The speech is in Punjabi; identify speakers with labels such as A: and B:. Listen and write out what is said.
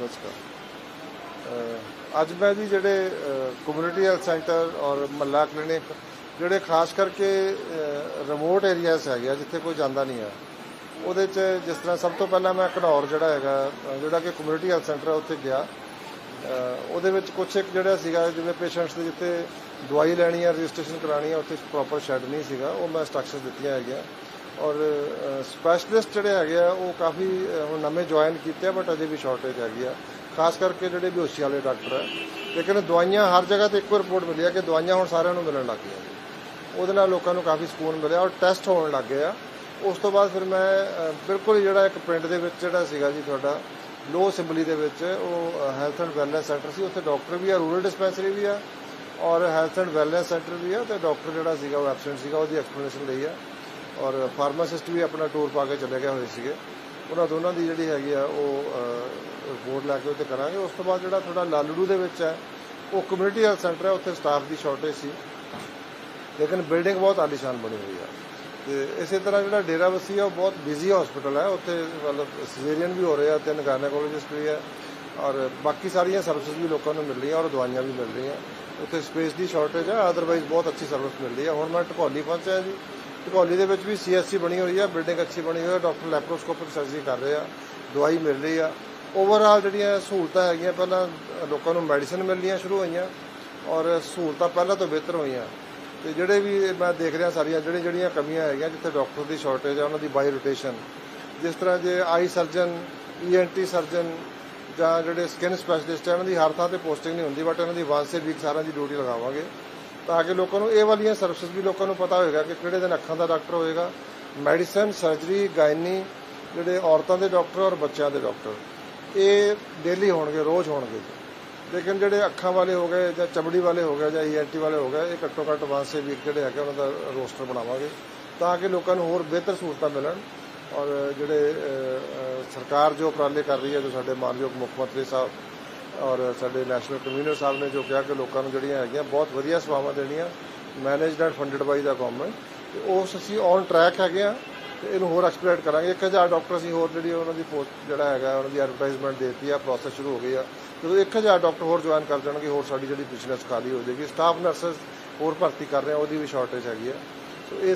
A: ਨਮਸਕਾਰ ਅਹ ਅੱਜ ਮੈਂ ਜੀ ਜਿਹੜੇ ਕਮਿਊਨਿਟੀ ਹੈਲਥ ਸੈਂਟਰ ਔਰ ਮੱਲਾ ਕਲੀਨਿਕ ਜਿਹੜੇ ਖਾਸ ਕਰਕੇ ਰਿਮੋਟ ਏਰੀਆਸ ਹੈਗੇ ਆ, ਜਿੱਥੇ ਕੋਈ ਜਾਂਦਾ ਨਹੀਂ ਹੈ ਉਹਦੇ 'ਚ ਜਿਸ ਤਰ੍ਹਾਂ ਸਭ ਤੋਂ ਪਹਿਲਾਂ ਮੈਂ ਘਨੌਰ ਜਿਹੜਾ ਹੈਗਾ ਜਿਹੜਾ ਕਿ ਕਮਿਊਨਿਟੀ ਹੈਲਥ ਸੈਂਟਰ ਹੈ ਉੱਥੇ ਗਿਆ। ਉਹਦੇ ਵਿੱਚ ਕੁਛ ਇੱਕ ਜਿਹੜਾ ਸੀਗਾ, ਜਿਵੇਂ ਪੇਸ਼ੈਂਟਸ ਦੇ ਜਿੱਥੇ ਦਵਾਈ ਲੈਣੀ ਹੈ ਰਜਿਸਟ੍ਰੇਸ਼ਨ ਕਰਾਣੀ ਹੈ ਉੱਥੇ ਪ੍ਰੋਪਰ ਸ਼ੈੱਡ ਨਹੀਂ ਸੀਗਾ, ਉਹ ਮੈਂ ਇੰਸਟਰਕਸ਼ਨ ਦਿੱਤੀਆਂ ਹੈਗੀਆਂ। ਔਰ ਸਪੈਸ਼ਲਿਸਟ ਜਿਹੜੇ ਹੈਗੇ ਆ, ਉਹ ਕਾਫੀ ਹੁਣ ਨਵੇਂ ਜੁਆਇਨ ਕੀਤੇ ਆ ਬਟ ਅਜੇ ਵੀ ਸ਼ਾਰਟੇਜ ਹੈਗੀ ਆ। ਖਾਸ ਕਰਕੇ ਜਿਹੜੇ ਬੇਹੋਸ਼ੀ ਵਾਲੇ ਡਾਕਟਰ ਆ। ਲੇਕਿਨ ਦਵਾਈਆਂ ਹਰ ਜਗ੍ਹਾ ਤੇ ਇੱਕੋ ਰਿਪੋਰਟ ਮਿਲੀ ਆ ਕਿ ਦਵਾਈਆਂ ਹੁਣ ਸਾਰਿਆਂ ਨੂੰ ਮਿਲਣ ਲੱਗ ਗਈਆਂ। ਜੀ। ਉਹਦੇ ਨਾਲ ਲੋਕਾਂ ਨੂੰ ਕਾਫੀ ਸਕੂਨ ਮਿਲਿਆ ਔਰ ਟੈਸਟ ਹੋਣ ਲੱਗ ਗਏ ਆ। ਉਸ ਤੋਂ ਬਾਅਦ ਫਿਰ ਮੈਂ ਬਿਲਕੁਲ ਹੀ ਜਿਹੜਾ ਇੱਕ ਪਿੰਡ ਦੇ ਵਿੱਚ ਜਿਹੜਾ ਸੀਗਾ ਜੀ ਤੁਹਾਡਾ ਲੋ ਸਿੰਬਲੀ ਦੇ ਵਿੱਚ, ਉਹ ਹੈਲਥ ਐਂਡ ਵੈਲਨੈਸ ਸੈਂਟਰ ਸੀ। ਉੱਥੇ ਡਾਕਟਰ ਵੀ ਆ ਰੂਰਲ ਡਿਸਪੈਂਸਰੀ ਵੀ ਆ ਔਰ ਹੈਲਥ ਐਂਡ ਵੈਲਨੈਸ ਸੈਂਟਰ ਵੀ ਆ ਤੇ ਡਾਕਟਰ ਜਿਹੜਾ ਸੀਗਾ ਉਹ ਐਬਸੈਂਟ ਸੀਗਾ, ਉਹਦੀ ਐਕਸਪਲੇਨੇਸ਼ਨ ਲਈ ਆ। ਔਰ ਫਾਰਮਾਸਿਸਟ ਵੀ ਆਪਣਾ ਟੂਰ ਪਾ ਕੇ ਚਲੇ ਗਏ ਹੋਏ ਸੀਗੇ। ਉਹਨਾਂ ਦੋਨਾਂ ਦੀ ਜਿਹੜੀ ਹੈਗੀ ਆ, ਉਹ ਰਿਪੋਰਟ ਲੈ ਕੇ ਉੱਤੇ ਕਰਾਂਗੇ। ਉਸ ਤੋਂ ਬਾਅਦ ਜਿਹੜਾ ਤੁਹਾਡਾ ਲਾਲੜੂ ਦੇ ਵਿੱਚ ਹੈ, ਉਹ ਕਮਿਊਨਿਟੀ ਹੈਲਥ ਸੈਂਟਰ ਹੈ, ਉੱਥੇ ਸਟਾਫ ਦੀ ਸ਼ਾਰਟੇਜ ਸੀ। ਲੇਕਿਨ ਬਿਲਡਿੰਗ ਬਹੁਤ ਆਲੀਸ਼ਾਨ ਬਣੀ ਹੋਈ ਹੈ ਤੇ ਇਸੇ ਤਰ੍ਹਾਂ ਜਿਹੜਾ ਡੇਰਾ ਬੱਸੀ ਹੈ ਉਹ ਬਹੁਤ ਬਿਜ਼ੀ ਹਸਪੀਟਲ ਹੈ। ਉੱਥੇ ਮਤਲਬ ਸਿਜ਼ੇਰੀਅਨ ਵੀ ਹੋ ਰਹੇ ਆ, ਤਿੰਨ ਗਾਇਨੋਕੋਲੋਜਿਸਟ ਵੀ ਹੈ। ਔਰ ਬਾਕੀ ਸਾਰੀਆਂ ਸਰਵਿਸਿਜ਼ ਵੀ ਲੋਕਾਂ ਨੂੰ ਮਿਲ ਰਹੀਆਂ, ਔਰ ਦਵਾਈਆਂ ਵੀ ਮਿਲ ਰਹੀਆਂ। ਉੱਥੇ ਸਪੇਸ ਦੀ ਸ਼ਾਰਟੇਜ ਹੈ ਅਦਰਵਾਈਜ਼ ਬਹੁਤ ਅੱਛੀ ਸਰਵਿਸ ਮਿਲ ਰਹੀ ਹੈ। ਹੁਣ ਮੈਂ ਢਕੌਲੀ ਪਹੁੰਚਿਆ ਜੀ। ਢਕੌਲੀ ਦੇ ਵਿੱਚ ਵੀ ਸੀਐਸਸੀ ਬਣੀ ਹੋਈ ਹੈ ਬਿਲਡਿੰਗ ਅੱਛੀ ਬਣੀ ਹੋਈ ਹੈ ਡਾਕਟਰ ਲੈਪਰੋਸਕੋਪਿਕ ਸਰਜਰੀ ਕਰ ਰਹੇ ਆ, ਦਵਾਈ ਮਿਲ ਰਹੀ ਆ। ਓਵਰਆਲ ਜਿਹੜੀਆਂ ਸਹੂਲਤਾਂ ਹੈਗੀਆਂ, ਪਹਿਲਾਂ ਲੋਕਾਂ ਨੂੰ ਮੈਡੀਸਨ ਮਿਲਣੀਆਂ ਸ਼ੁਰੂ ਹੋਈਆਂ ਔਰ ਸਹੂਲਤਾਂ ਪਹਿਲਾਂ ਤੋਂ ਬਿਹਤਰ ਹੋਈਆਂ। ਤੇ ਜਿਹੜੇ ਵੀ ਮੈਂ ਦੇਖ ਰਿਹਾ ਸਾਰੀਆਂ ਜਿਹੜੀਆਂ ਜਿਹੜੀਆਂ ਕਮੀਆਂ ਹੈਗੀਆਂ, ਜਿੱਥੇ ਡਾਕਟਰ ਦੀ ਸ਼ਾਰਟੇਜ ਆ, ਉਹਨਾਂ ਦੀ ਬਾਈ ਰੋਟੇਸ਼ਨ ਜਿਸ ਤਰ੍ਹਾਂ ਜੇ ਆਈ ਸਰਜਨ ਈਐਨਟੀ ਸਰਜਨ ਜਾਂ ਜਿਹੜੇ ਸਕਿਨ ਸਪੈਸ਼ਲਿਸਟ ਹੈ ਉਹਨਾਂ ਦੀ ਹਰ ਥਾਂ ਤੇ ਪੋਸਟਿੰਗ ਨਹੀਂ ਹੁੰਦੀ ਬਟ ਉਹਨਾਂ ਦੀ ਵਾਂਸ ਵੀਕ ਸਾਰਿਆਂ ਦੀ ਡਿਊਟੀ ਲਗਾਵਾਂਗੇ। ਤਾਂ ਕਿ ਲੋਕਾਂ ਨੂੰ ਇਹ ਵਾਲੀਆਂ ਸਰਵਿਸਿਜ਼ ਵੀ ਲੋਕਾਂ ਨੂੰ ਪਤਾ ਹੋਏਗਾ ਕਿ ਕਿਹੜੇ ਦਿਨ ਅੱਖਾਂ ਦਾ ਡਾਕਟਰ ਹੋਏਗਾ। ਮੈਡੀਸਨ ਸਰਜਰੀ ਗਾਇਨੀ ਜਿਹੜੇ ਔਰਤਾਂ ਦੇ ਡਾਕਟਰ ਔਰ ਬੱਚਿਆਂ ਦੇ ਡਾਕਟਰ ਇਹ ਡੇਲੀ ਹੋਣਗੇ, ਰੋਜ਼ ਹੋਣਗੇ। ਲੇਕਿਨ ਜਿਹੜੇ ਅੱਖਾਂ ਵਾਲੇ ਹੋ ਗਏ ਜਾਂ ਚਮੜੀ ਵਾਲੇ ਹੋ ਗਏ ਜਾਂ ਈਐਨਟੀ ਵਾਲੇ ਹੋ ਗਏ, ਇਹ ਘੱਟੋ ਘੱਟ ਵਾਂਸ ਸੇ ਵੀਕ ਜਿਹੜੇ ਹੈਗੇ ਉਹਨਾਂ ਦਾ ਰੋਸਟਰ ਬਣਾਵਾਂਗੇ। ਤਾਂ ਕਿ ਲੋਕਾਂ ਨੂੰ ਹੋਰ ਬਿਹਤਰ ਸਹੂਲਤਾਂ ਮਿਲਣ। ਔਰ ਜਿਹੜੇ ਸਰਕਾਰ ਜੋ ਉਪਰਾਲੇ ਕਰ ਰਹੀ ਹੈ, ਜੋ ਸਾਡੇ ਮਾਨਯੋਗ ਮੁੱਖ ਮੰਤਰੀ ਸਾਹਿਬ ਔਰ ਸਾਡੇ ਨੈਸ਼ਨਲ ਕਨਵੀਨਰ ਸਾਹਿਬ ਨੇ ਜੋ ਕਿਹਾ ਕਿ ਲੋਕਾਂ ਨੂੰ ਜਿਹੜੀਆਂ ਹੈਗੀਆਂ, ਬਹੁਤ ਵਧੀਆ ਸੇਵਾਵਾਂ ਦੇਣੀਆਂ managed and funded by the government ਤੇ ਉਸ ਅਸੀਂ ਔਨ ਟਰੈਕ ਹੈਗੇ ਆ, ਤੇ ਇਹਨੂੰ ਹੋਰ ਐਕਸਪਲੋਰੇਟ ਕਰਾਂਗੇ। 1000 ਡਾਕਟਰ ਅਸੀਂ ਹੋਰ ਜਿਹੜੀ ਉਹਨਾਂ ਦੀ ਪੋਸਟ ਜਿਹੜਾ ਹੈਗਾ, ਉਹਨਾਂ ਦੀ ਐਡਵਰਟਾਈਜ਼ਮੈਂਟ ਦੇਤੀ ਆ ਪ੍ਰੋਸੈਸ ਸ਼ੁਰੂ ਹੋ ਗਈ ਆ। ਜਦੋਂ 1000 ਡਾਕਟਰ ਹੋਰ ਜੁਆਇਨ ਕਰ ਜਾਣਗੇ, ਹੋਰ ਸਾਡੀ ਜਿਹੜੀ ਬਿਜ਼ਨਸ ਖਾਲੀ ਹੋ ਜਾਏਗੀ। ਸਟਾਫ ਨਰਸਸ ਹੋਰ ਭਰਤੀ ਕਰ ਰਹੇ ਆ, ਉਹਦੀ ਵੀ ਸ਼ਾਰਟੇਜ ਹੈਗੀ ਆ। ਸੋ ਇਹ